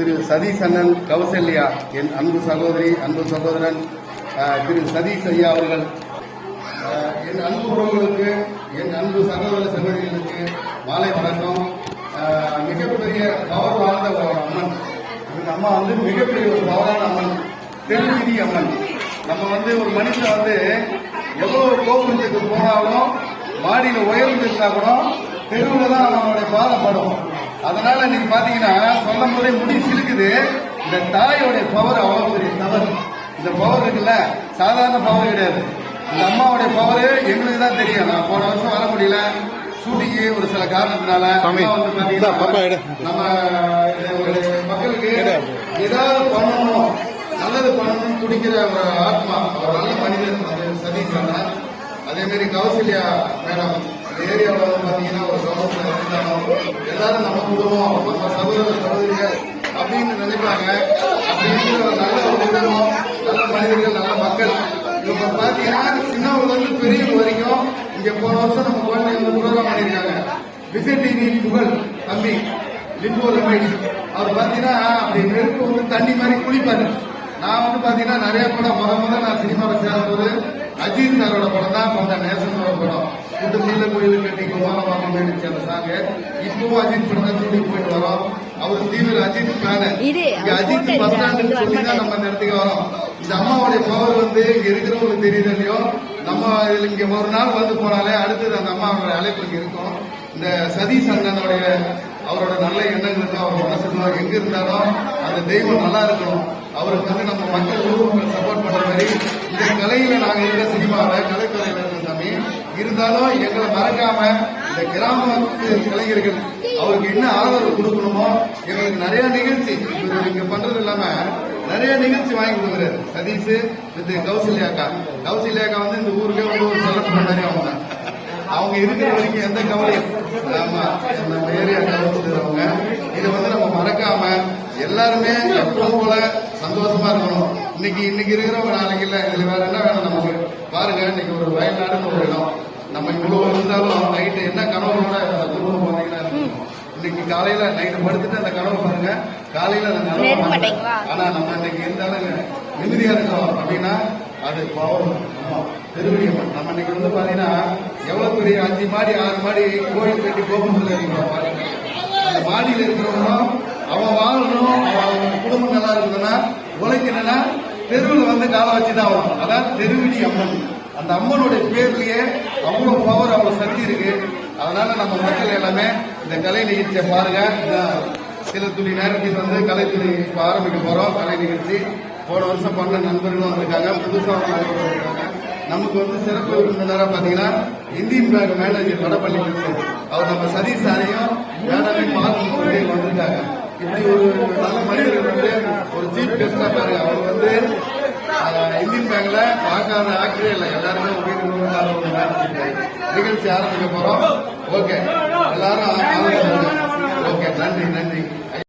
திரு சதீஷ் அண்ணன் கௌசல்யா என் அன்பு சகோதரி அன்பு சகோதரன் திரு சதீஷ் ஐயா அவர்கள் என் அன்பு உறவுகளுக்கு என் அன்பு சகோதர சகோதரிகளுக்கு மாலை வணக்கம். மிகப்பெரிய பவர் வாழ்ந்த ஒரு அம்மன். அம்மா வந்து மிகப்பெரிய ஒரு பவரான அம்மன். தெருவிதி அம்மன். நம்ம வந்து ஒரு மனுஷன் வந்து எவ்வளவு கோபுரத்துக்கு போனாலும் மாடியில் உயர்ந்து இருந்தா கூட தெருவில் தான் அவனுடைய பாதப்படும் அதனால நீங்க பாத்தீங்கன்னா சொல்லும் போதே முடி சிலுக்குது. இந்த தாயோடைய பவர் அவ்வளவு பெரிய தவறு இந்த பவர் இருக்குல்ல சாதாரண பவர் கிடையாது. இந்த அம்மாவுடைய பவர் எங்களுக்கு தான் தெரியும். நான் போன வருஷம் வர முடியல. ஷூட்டிங்கு ஒரு சில காரணத்தினால வந்து. பாத்தீங்கன்னா நம்ம மக்களுக்கு ஏதாவது பண்ணணும். நல்லது பண்ணணும்னு துடிக்கிற ஒரு ஆத்மா ஒரு நல்ல மனிதன் சதீஷ் அதே மாதிரி கௌசல்யா மேடம். ஏரியாவில் வந்து பாத்தீங்கன்னா ஒரு கவர்மெண்ட் இருந்தாலும் எல்லாரும் நம்ம குடும்பம் நம்ம சகோதர சகோதரிகள் அப்படின்னு நினைப்பாங்க. அப்படிங்கிற நல்ல ஒரு குடும்பம் நல்ல மனிதர்கள் நல்ல மக்கள். இவங்க பாத்தீங்கன்னா சின்னவங்க வந்து பெரியவங்க வரைக்கும் இங்க போன வருஷம் நம்ம குழந்தை வந்து ப்ரோக்ராம் பண்ணியிருக்காங்க. விஜய் டிவி புகழ் தம்பி லிம்போ ரமேஷ் அவர் பாத்தீங்கன்னா அப்படி நெருப்பு வந்து தண்ணி மாதிரி குளிப்பாரு. நான் வந்து பாத்தீங்கன்னா நிறைய படம் முத முத நான் சினிமாவில் சேரும்போது அஜித் சாரோட படம் தான் பண்ணேன் நேசனோட படம். கூட்டு நீல கோயில் கட்டி குமாரபாக்கம் போயிடுச்சு அந்த சாங்கு இப்பவும் அஜித் படம் ஷூட்டிங் போயிட்டு வரோம். அவர் தீவிர அஜித் அவர் அஜித் பஸ் இது சொல்லி தான். நம்ம இந்த இடத்துக்கு வரோம். இந்த அம்மாவுடைய பவர் வந்து இங்க இருக்கிறவங்களுக்கு தெரியுது இல்லையோ? நம்ம இதுல இங்க ஒரு நாள் வந்து போனாலே அடுத்தது அந்த அம்மாவோட அழைப்பு இங்க இருக்கும். இந்த சதீஷ் அண்ணனுடைய அவரோட நல்ல எண்ணங்களுக்கு அவர் மனசுக்கு எங்க இருந்தாலும் அந்த தெய்வம் நல்லா இருக்கணும். அவருக்கு வந்து நம்ம மக்கள் சப்போர்ட் பண்ற மாதிரி இந்த கலையில நாங்க இருக்கிற சினிமாவில் கலைத்துறையில இருக்கிற சாமி இருந்தாலும் எங்களை மறக்காம இந்த கிராமத்து இளைஞர்கள் அவருக்கு என்ன ஆதரவு கொடுக்கணுமோ எங்களுக்கு நிறைய நிகழ்ச்சி இங்க பண்றது இல்லாம நிறைய நிகழ்ச்சி வாங்கி கொடுக்குறாரு. சதீஷ் வித் கௌசல்யாக்கா கௌசல்யாக்கா வந்து இந்த ஊருக்கே வந்து ஒரு செலக்ட் மாதிரி அவங்க. தான். அவங்க இருக்கிற வரைக்கும் எந்த கவலையும் ஆமா நம்ம ஏரியா கவனிச்சுக்கிறவங்க இதை வந்து நம்ம மறக்காம எல்லாருமே எப்பவும் போல சந்தோஷமா இருக்கணும். இன்னைக்கு இன்னைக்கு இருக்கிறவங்க நாளைக்கு இல்ல. இதுல வேற என்ன வேணும் நமக்கு? பாருங்க இன்னைக்கு ஒரு வயநாடுன்னு ஒரு இடம் நம்ம இவ்வளவு இருந்தாலும் நைட்டு என்ன கனவோட அந்த குடும்பம் பாத்தீங்கன்னா. இன்னைக்கு காலையில நைட்டு படுத்துட்டு அந்த கனவு பாருங்க. காலையில அந்த கனவு? ஆனா நம்ம இன்னைக்கு இருந்தாலும் நிம்மதியா இருக்கோம். அப்படின்னா அது பாவம். திருவடியம்மன் நம்ம இன்னைக்கு வந்து பாத்தீங்கன்னா எவ்வளவு பெரிய அஞ்சு மாடி ஆறு மாடி கோயில் கட்டி கோபுரத்துல இருக்கிறோம் பாருங்க. அந்த மாடியில இருக்கிறவங்களும் அவன் வாழணும் அவன் குடும்பம் நல்லா இருக்குதுன்னா உழைக்கணும்னா தெருவில் வந்து காலை வச்சுதான் ஆகணும். அதான் தெருவிடி அம்மன் அந்த அம்மனுடைய பேர்லயே அவ்வளவு பவர் அவ்வளவு சக்தி இருக்கு. அதனால நம்ம மக்கள் எல்லாமே இந்த கலை நிகழ்ச்சியை பாருங்க. சில துணி நேரத்தில் வந்து கலை துணி ஆரம்பிக்க போறோம். கலை நிகழ்ச்சி. போன வருஷம் பண்ண நண்பர்களும் வந்திருக்காங்க. புதுசா வந்திருக்காங்க. நமக்கு வந்து சிறப்பு விருந்தினராக பாத்தீங்கன்னா Indian bank manager Padappalli Krishnan. அவர் நம்ம சதீஷ் சாரையும் மேடமையும் பார்க்கணும் சொல்லி வந்திருக்காங்க. இப்படி ஒரு நல்ல மனிதர்கள் வந்து ஒரு சீஃப் கெஸ்டா பாருங்க. அவர் வந்து பார்க்காத ஆக்டரே இல்லை. எல்லாருமே ஒரு வீட்டுக்கு நிகழ்ச்சி ஆரம்பிக்க போறோம். ஓகே. எல்லாரும் ஓகே. நன்றி நன்றி.